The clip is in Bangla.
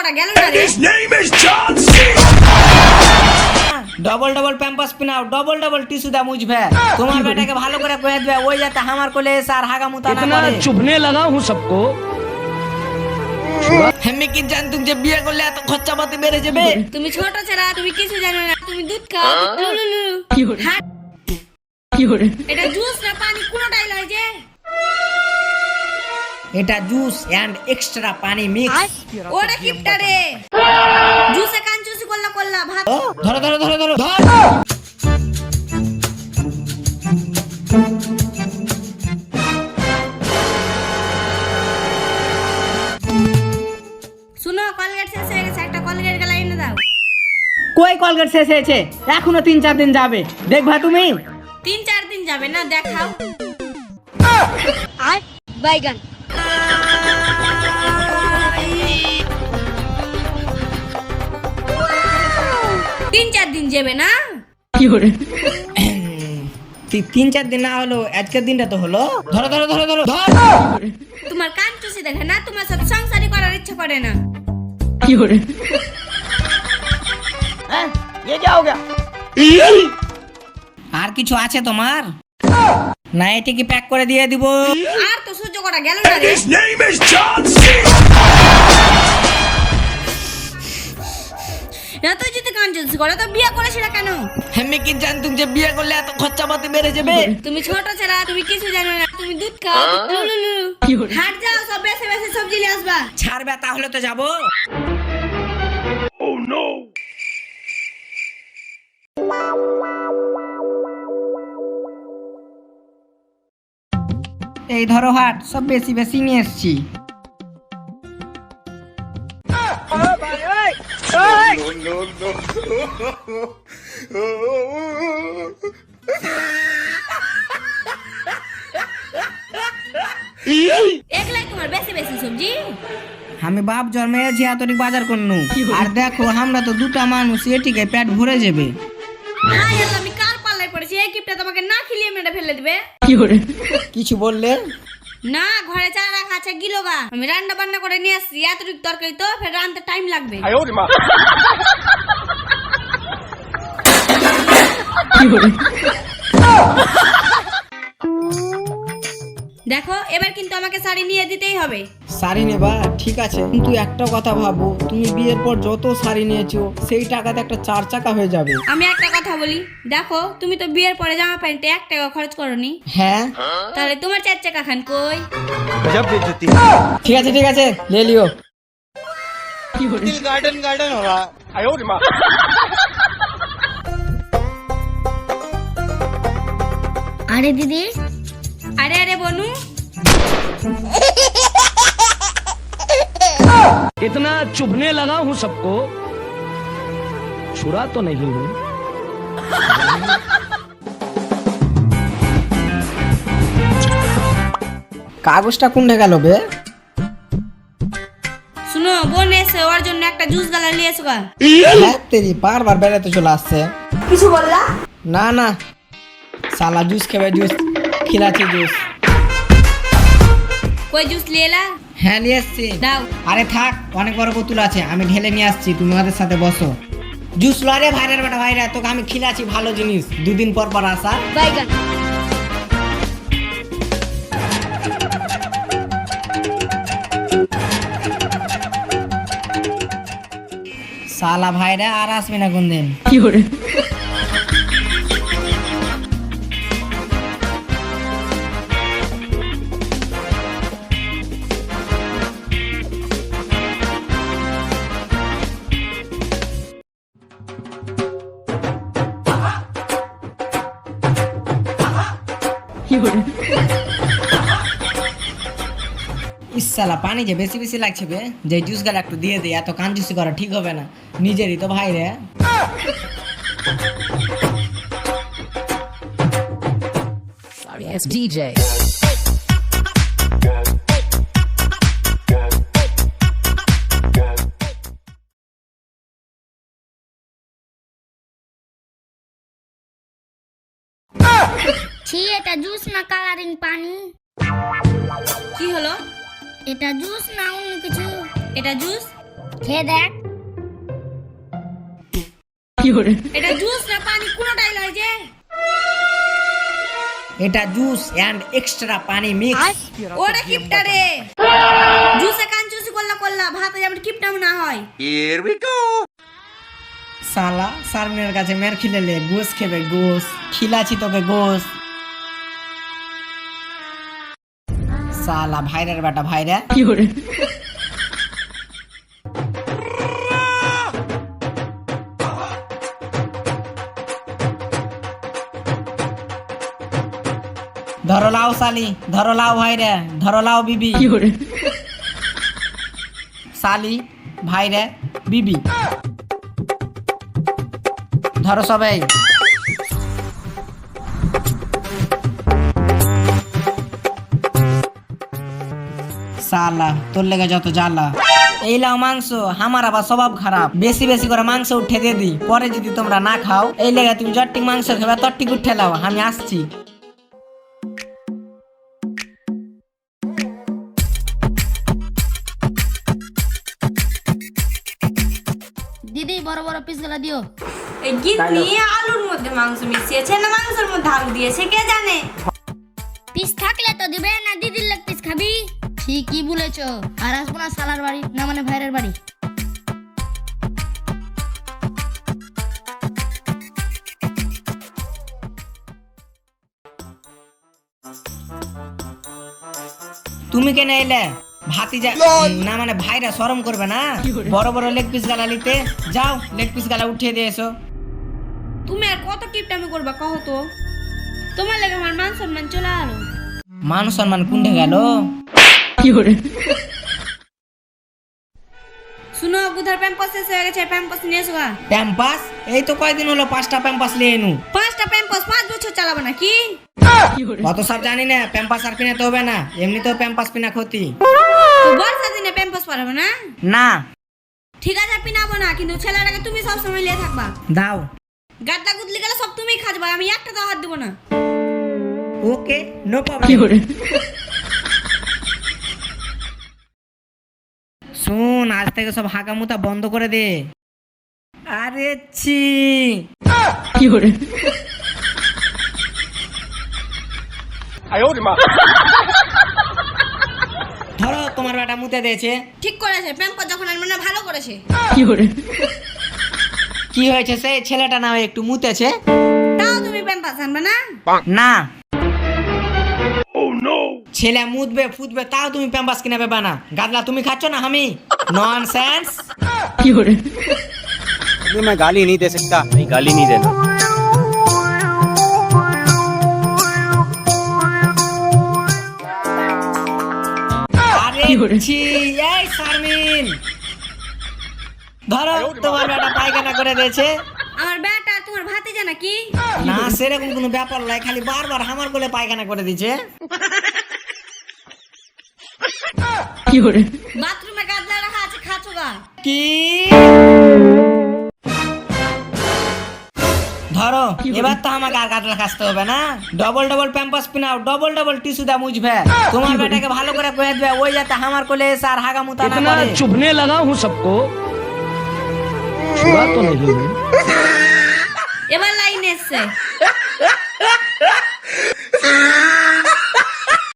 করা গেল না রে ডবল ডবল প্যাম্পাস পিনাও ডবল ডবল টিস্যু দা মুঝবে তোমার বেটাকে ভালো করে কয়ে দেবে ওই যাতে আমার কোলে সার হাগা মুতা না করে চুপনে লাগা হুঁ সবকো আমি কি জানতুম যে বিয়ে করলে এত খরচা পাতি বেড়ে যাবে তুমি ছোট ছেলা তুমি কিছু জানো না তুমি দুধ খাও কি হরে এটা জুস না পানি এটা জুস এন্ড এক্সট্রা পানি মিক্স ওটা কিপটা রে জুসে কান চুসি করলা করলা ভাত। ধরো ধরো ধরো ধরো ধর। শুনো কলগেট শেষ হয়ে গেছে একটা কলগেট গেলা এনে দাও। কই কলগেট শেষ হয়েছে? এখনও তিন চার দিন যাবে। দেখবা তুমি? তিন চার দিন যাবে না দেখাও। বাইগান। তিন চার দিন যাবে না? তি- তিন চার দিন না হলো আজকের দিনটা তো হলো। ধরো ধরো ধরো ধরো ধর। তোমার কান চুষি দেখে না তোমার সাথে সংসারই করার ইচ্ছা করে না। আর কিছু আছে তোমার? না এটি কি প্যাক করে দিয়ে দিব। আর করা গেল না রে। His name is John C. এত যদি কান চুষি করো তো বিয়ে করেছিল কেন? আমি কি জানতুম যে বিয়ে করলে এত খরচা পাতি বেড়ে যাবে? তুমি ছোট ছেড়া তুমি কিছু জানো না তুমি দুধ খাও। হাট যাও সব বেছে বেছে সবজি নিয়ে আসবা। ছাড়বে তাহলে তো যাব। Oh no. এই ধরো হাট সব বেশি বেশি নিয়ে এসছি। একলাই তোমার বেশি বেশি সবজি? আমি বাপ জন্মেছি এতটি বাজার করনু। আর দেখো আমরা তো দুটা মানুষ এটিকে পেট ভরে যাবে। আমি কার পাল্লায় পড়েছি এই কিপটা তোমাকে না খিলিয়ে মেরে ফেলে দিবে? কিছু বললে? না ঘরে চা রাখা আছে গিলোগা আমি রান্না বান্না করে নিয়ে আসছি এত এতটুকু তরকারি তো ফের রান্তে টাইম লাগবে। দেখো এবার কিন্তু আমাকে শাড়ি নিয়ে দিতেই হবে। শাড়ি নেবা? ঠিক আছে কিন্তু একটা কথা ভাবো তুমি বিয়ের পর যত শাড়ি নিয়েছো সেই টাকাতে একটা চার চাকা হয়ে যাবে। আমি একটা কথা বলি দেখো তুমি তো বিয়ের পরে জামা প্যান্টে এক টাকা খরচ করনি। হ্যাঁ। তাহলে তোমার চার চাকা খান কই? ঠিক আছে ঠিক আছে লে লিও আরে দিদি। আরে আরে বনু। इतना चुभने लगा हूँ सबको छुरा तो नहीं हूँ কাগজটা কোনটা গেল বে শুনো বোন এসে ওর জন্য একটা জুস গালা নিয়ে এসো গা। হ্যাঁ তেরি বারবার বেড়াতে চলে আসছে কিছু বললা না না সালা জুস খাবে জুস খিলাচ্ছি জুস কই জুস নিয়ে এলা হ্যাঁ নিয়ে এসছি দাও। আরে থাক অনেক বড় বোতল আছে আমি ঢেলে নিয়ে আসছি তুমি আমাদের সাথে বসো। জুস লরে ভাইরের বেটা ভাইরা তোকে আমি খিলাচ্ছি ভালো জিনিস দুদিন পর পর আসা বাইগান সালা ভাইরা আর আসবে না কোনদিন। ইসালা পানি যে বেশি বেশি লাগছে বে যে জুস গালা একটু দিয়ে দে এত কান জুসি করা ঠিক হবে না। নিজেরই তো ভাই রে। DJ. ছি এটা জুস না কালারিং পানি? কি হলো? এটা জুস না অন্য কিছু? এটা জুস? খেয়ে দেখ। এটা জুস না পানি? কোনোটাই লয় যে? এটা জুস এন্ড এক্সট্রা পানি মিক্স ওরে কিপটা রে। জুসে কান চুসি করলা করলা ভাতে যেমন কিপটা না হয়। সালা সারমিনের কাছে মের খিলেলে গোস খেবে গোস। খিলাছি তোকে গোস। সালা ভাইরের বেটা ভাইরা। ধরো লাও সালি ধরো লাও ভাইরে ধরো লাও বিবি। সালি ভাইরে বিবি। ধরো সবাই। সালা তোর লেগে যত জ্বালা এই লাও মাংস আমার আবার স্বভাব খারাপ। বেশি বেশি করে মাংস উঠে দিয়ে দিই পরে যদি তোমরা না খাও এই লেগে তুমি জট্টিক মাংস খাবে তট্টিক উঠে লাও আমি আসছি। দিদি বড় বড় পিসগুলা দিও। এই গিন্নি আলুর মধ্যে মাংস মিশিয়েছে না মাংসের মধ্যে আলু দিয়েছে কে জানে? পিস থাকলে তো দিবে না দিদির লেগ পিস খাবি? ঠিকই বলেছ। আর আসব না সালার বাড়ি না মানে ভাইয়ের বাড়ি। তুমি কেন এলে? ভাতি যা না মানে ভাইরা শরম করবে না? বড় বড় লেগ পিস গালা নিতে। যাও লেগ পিস গালা উঠিয়ে দিয়ে এসো। তুমি আর কত কিপটামি করবা কহ তো? তোমার লাগে আমার মান সম্মান চলে আলো। মান সম্মান কুন্ডে গেল? শুনো বুধার প্যাম্পাস শেষ হয়ে গেছে প্যাম্পাস নিয়ে এসো প্যাম্পাস? এই তো কয়দিন হলো পাঁচটা প্যাম্পাস নিয়ে এনু। পাঁচটা প্যাম্পাস পাঁচ বছর চালাবো না কি অত সব জানি না প্যাম্পাস আর পিনাতে হবে না এমনিতেও প্যাম্পাস পিনা ক্ষতি। বর্ষা দিনে প্যাম্পাস পারাবো না? না। ঠিক আছে পিনাবো না কিন্তু ছেলেটাকে তুমি সবসময় নিয়ে থাকবা। দাও। গাদ্দা গুদলি গেলে সব তুমিই খাজবা আমি একটা তো হাত দেবো না। ওকে নো প্রবলেম শুন আজ থেকে সব হাগামুতা বন্ধ করে দে। আরে ছি। ধরো তোমার বেটা মুতে দিয়েছে। ঠিক করেছে প্যাম্পাস যখন আনবে না ভালো করেছে। কি করে কি হয়েছে সেই ছেলেটা না একটু মুতেছে। তাও তুমি প্যাম্পাস আনবে না? না! ছেলে মুতবে ফুটবে তাও তুমি প্যাম্পাস কিনে পেবা না গাদলা তুমি খাচ্ছ না আমি নন সেন্স अभी मैं गाली नहीं दे सकता नहीं गाली नहीं देना আরে ছি এই শারমিন ধরো তোমার বেটা পায়খানা করে দিয়েছে আমার ব্যাটা আর তোমার ভাতে জানা কি না সেরকম কোনো ব্যাপার নাই খালি বারবার আমার কোলে পায়খানা করে দিচ্ছে বাথরুমে গাদলা রাখা আছে খাচ্ছো কি? ধরো এবার তো আমাকে আর কাতলা কাচতে হবে না। ডবল ডবল প্যাম্পাস পিনাও ডবল ডবল টিস্যু দা মুছবে তোমার বেটাকে ভালো করে কয়ে দেবে ওই যাতে আমার কোলে এসে আর হাগা মুতা না করে। চুপনে লাগা হুঁ সবকো। ছুড়া তো নেই এবার লাইন এসছে।